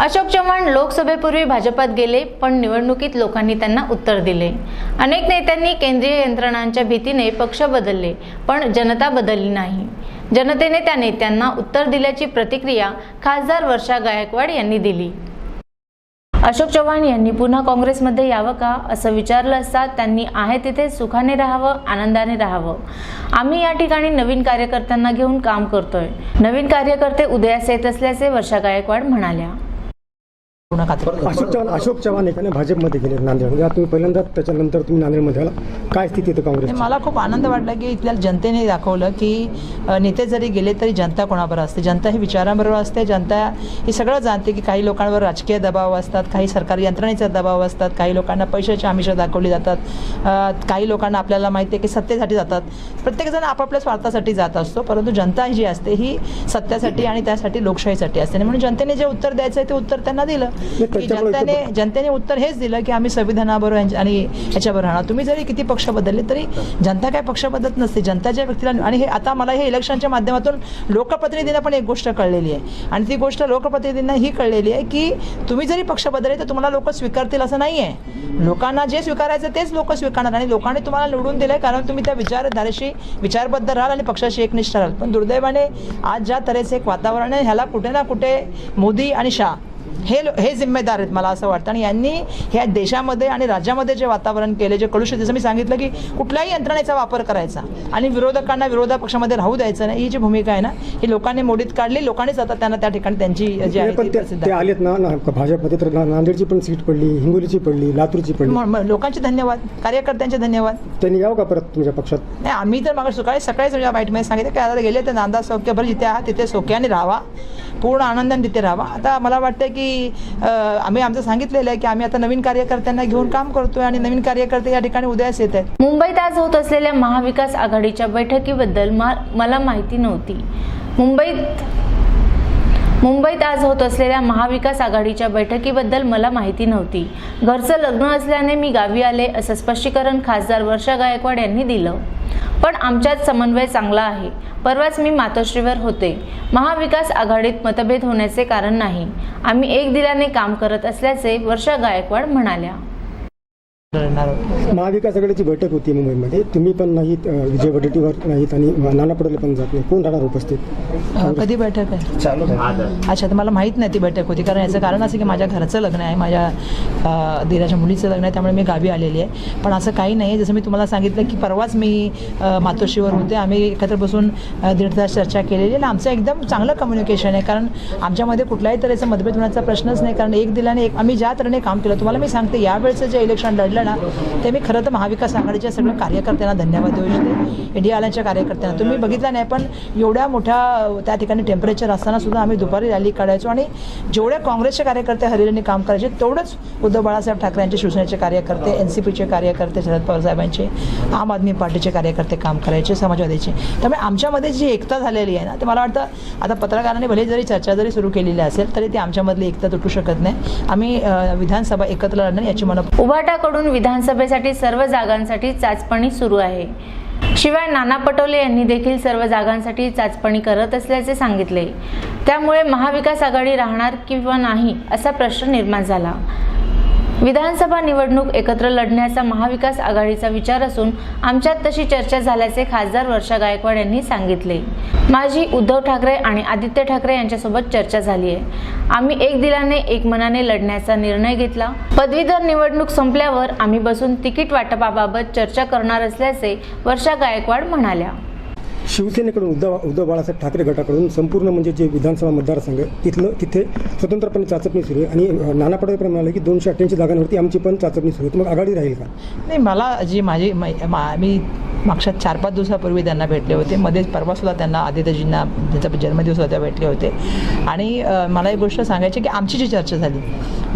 अशोक चव्हाण लोकसभेपूर्वी भाजपात गेले पण निवडणुकीत लोकांनी त्यांना उत्तर दिले. अनेक नेत्यांनी केंद्रीय यंत्रणांच्या भीतीने पक्ष बदलले पण जनता बदलली नाही. जनतेने त्या नेत्यांना उत्तर दिल्याची प्रतिक्रिया खासदार वर्षा गायकवाड यांनी दिली. अशोक चव्हाण यांनी पुन्हा काँग्रेसमध्ये यावं का असं विचारलं असता त्यांनी आहे तिथे सुखाने राहावं आनंदाने राहावं. आम्ही या ठिकाणी नवीन कार्यकर्त्यांना घेऊन काम करतोय. नवीन कार्यकर्ते उदयास येत असल्याचे वर्षा गायकवाड म्हणाल्या. अशोक चव्हाण अशोक चव्हाण एकाने भाजपमध्ये गेले नांदेड. म्हणजे आता तुम्ही पहिल्यांदा त्याच्यानंतर तुम्ही नांदेडमध्ये आला. काय स्थिती आहे काँग्रेस मला खूप आनंद वाटला की इथल्या जनतेने दाखवलं की अ, नेते जरी गेले तरी जनता कोणाबरोबर असते? जनता ही विचारांबरोबर असते. जनता हे सगळं जाणते की काही लोकांवर राजकीय दबाव असतात काही सरकारी यंत्रणेचे दबाव असतात काही लोकांना पैशाची आमिषं दाखवली जातात. अ, काही लोकांना आपल्याला माहिती आहे की सत्तेसाठी जातात. प्रत्येकजण आपापल्या स्वार्थासाठी जात असतो परंतु जनता जी असते ही सत्यासाठी आणि त्यासाठी लोकशाहीसाठी असते. आणि म्हणून जनतेने जे उत्तर द्यायचं आहे ते उत्तर त्यांना दिलं. की जनतेने जनतेने उत्तर हेच दिलं की आम्ही संविधानाबरोबर आणि ह्याच्याबरोबर राहणार. तुम्ही जरी किती पक्ष बदलले तरी जनता काय पक्ष बदलत नसते. जनता ज्या व्यक्तीला आणि हे आता मला हे इलेक्शनच्या माध्यमातून लोकप्रतिनिधींना पण एक गोष्ट कळलेली आहे. आणि ती गोष्ट लोकप्रतिनिधींना ही कळलेली आहे की तुम्ही जरी पक्ष बदलले तर तुम्हाला लोक स्वीकारतील असं नाही आहे लोकांना जे स्वीकारायचं तेच लोक स्वीकारणार. आणि लोकांनी तुम्हाला निवडून दिलंय कारण तुम्ही त्या विचारधारेशी विचारबद्ध राहाल आणि पक्षाशी एकनिष्ठ राहाल. पण दुर्दैवाने आज ज्या तऱ्हेचे एक वातावरण आहे ह्याला कुठे ना कुठे मोदी आणि शाह हे लो- हे जिम्मेदार आहेत मला असं वाटतं. आणि यांनी ह्या देशामध्ये आणि राज्यामध्ये जे वातावरण केले जे कलुषित जसं मी सांगितलं की कुठल्याही यंत्रणेचा वापर करायचा आणि विरोधकांना विरोधा पक्षामध्ये राहू द्यायचं नाही ही जी भूमिका आहे ना ही लोकांनी मोडीत काढली लोकांनीच आता त्यांना त्या ठिकाणी त्यांची जी आहे. आलेत ना भाजपमध्ये तर नांदेडची पण सीट पडली हिंगोलीची पडली लातूरची पडली. लोकांचे धन्यवाद कार्यकर्त्यांचे धन्यवाद. त्यांनी यावं का परत तुमच्या पक्षात? नाही आम्ही तर मग सकाळी सकाळीच माझ्या बाईटमध्ये सांगितलं की आता गेले तर नांदा सौख्यभर जिथे आहात तिथे सौख्याने राहावा. पूर्ण आनंदाने तिथे राहावा. आता मला वाटतं की की आम्ही आमचं सांगितलेलं आहे की आम्ही आता नवीन कार्यकर्त्यांना घेऊन काम करतोय आणि नवीन कार्यकर्ते या ठिकाणी उदयास येत आहेत. मुंबईत आज होत असलेल्या महाविकास आघाडीच्या बैठकीबद्दल मा- मला माहिती नव्हती. मुंबईत मुंबईत आज होत असलेल्या महाविकास आघाडीच्या बैठकीबद्दल मला माहिती नव्हती. घरचं लग्न असल्याने मी गावी आले असं स्पष्टीकरण खासदार वर्षा गायकवाड यांनी दिलं. पण आमच्यात समन्वय चांगला आहे. परवाच मी मातोश्रीवर होते. महाविकास आघाडीत मतभेद होण्याचे कारण नाही. आम्ही एक दिलाने काम करत असल्याचे वर्षा गायकवाड म्हणाल्या. महाविकास आघाडीची बैठक होती मुंबईमध्ये. तुम्ही पण नाहीत विजय वडेट्टीवार नाहीत आणि नाना पटोले पण जात नाही कोण राहणार उपस्थित? कधी बैठक आहे? अच्छा तर मला माहीत नाही ती बैठक होती. कारण याचं कारण असं की माझ्या घरचं लग्न आहे माझ्या दिराच्या मुलीचं लग्न आहे त्यामुळे मी गावी आलेली आहे. पण असं काही नाही जसं मी तुम्हाला सांगितलं की परवाच मी मातोश्रीवर होते. आम्ही एकत्र बसून दीड तास चर्चा केलेली आणि आमचं एकदम चांगलं कम्युनिकेशन आहे. कारण आमच्यामध्ये कुठल्याही तऱ्हेचा मतभेद होण्याचा प्रश्नच नाही. कारण एक दिल्याने एक आम्ही ज्या तऱ्हेने काम केलं तुम्हाला मी सांगते यावेळचं जे इलेक्शन लढलं ना ते मी खरं तर महाविकास आघाडीच्या सगळ्या कार्यकर्त्यांना धन्यवाद देऊ इच्छिते. इंडिया आल्याच्या कार्यकर्त्यांना. तुम्ही बघितलं नाही पण एवढ्या मोठ्या त्या ठिकाणी टेम्परेचर असताना सुद्धा आम्ही दुपारी रॅली काढायचो आणि जेवढे काँग्रेसचे कार्यकर्ते हरिलेने काम करायचे तेवढंच उद्धव बाळासाहेब ठाकरे यांचे शिवसेनेचे कार्यकर्ते एन सी पीचे कार्यकर्ते शरद पवार साहेबांचे आम आदमी पार्टीचे कार्यकर्ते काम करायचे समाजवादीचे. त्यामुळे आमच्यामध्ये जी एकता झालेली आहे ना ते मला वाटतं आता पत्रकारांनी भले जरी चर्चा जरी सुरू केलेली असेल तरी ती आमच्यामधली एकता तुटू शकत नाही. आम्ही विधानसभा एकत्र लढणार याची मला उभाटाकडून विधानसभेसाठी सर्व जागांसाठी चाचपणी सुरू आहे. शिवाय नाना पटोले यांनी देखील सर्व जागांसाठी चाचपणी करत असल्याचे सांगितले. त्यामुळे महाविकास आघाडी राहणार किंवा नाही असा प्रश्न निर्माण झाला. विधानसभा निवडणूक एकत्र लढण्याचा महाविकास आघाडीचा विचार असून आमच्यात तशी चर्चा झाल्याचे खासदार वर्षा गायकवाड यांनी सांगितले. माझी उद्धव ठाकरे आणि आदित्य ठाकरे यांच्यासोबत चर्चा झाली आहे आम्ही एक दिलाने एक मनाने लढण्याचा निर्णय घेतला. पदवीधर निवडणूक संपल्यावर आम्ही बसून तिकीट वाटपाबाबत चर्चा करणार असल्याचे वर्षा गायकवाड म्हणाल्या. शिवसेनेकडून उद्धव उद्धव बाळासाहेब ठाकरे गटाकडून संपूर्ण म्हणजे जे विधानसभा मतदारसंघ आहे, तिथलं तिथे स्वतंत्रपणे चाचपणी सुरू आहे. आणि नाना पण म्हणाले की दोनशे अठ्ठ्याऐंशी जागांवरती आमची पण चाचपणी सुरू आहे. मग आघाडी राहील का? नाही मला जी माझी मै- मा- मी मागच्या चार पाच दिवसापूर्वी त्यांना भेटले होते. मध्येच परवासुद्धा त्यांना आदित्यजींना त्यांचा जन्मदिवस होता भेटले होते. आणि मला एक गोष्ट सांगायची की आमची जी चर्चा झाली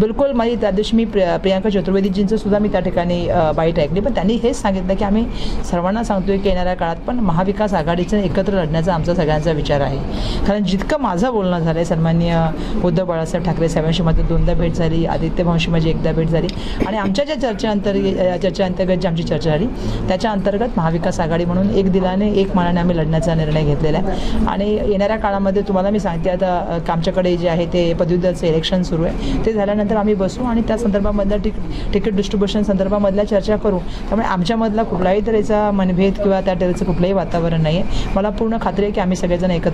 बिलकुल माझी त्या दिवशी मी प्रिया प्रियांका चतुर्वेदीजींचं सुद्धा मी त्या ठिकाणी बाईट ऐकली. पण त्यांनी हेच सांगितलं की आम्ही सर्वांना सांगतोय की येणाऱ्या काळात पण महाविकास आघाडीचं एकत्र लढण्याचा आमचा सगळ्यांचा विचार आहे. कारण जितकं माझं बोलणं झालं आहे सन्मान्य उद्धव बाळासाहेब ठाकरे साहेबांशी दोनदा भेट झाली आदित्य भाऊंशी माझी एकदा भेट झाली. आणि आमच्या ज्या चर्चेअंतर्गत चर्चेअंतर्गत जी आमची चर्चा झाली त्याच्या अंतर्गत महाविकास आघाडी म्हणून एक दिलाने एक मानाने आम्ही लढण्याचा निर्णय घेतलेला आहे. आणि येणाऱ्या काळामध्ये तुम्हाला मी सांगते आता आमच्याकडे जे आहे ते पदवीधरचं इलेक्शन सुरू आहे. ते झाल्यानंतर आम्ही बसू आणि त्या संदर्भामधल्या टिक तिकीट डिस्ट्रीब्युशन संदर्भामधल्या चर्चा करू. त्यामुळे आमच्यामधला कुठलाही तऱ्हेचा मनभेद किंवा त्या तऱ्हेचं कुठलंही वातावरण नाही आहे मला पूर्ण खात्री आहे की आम्ही सगळेजण एकत्र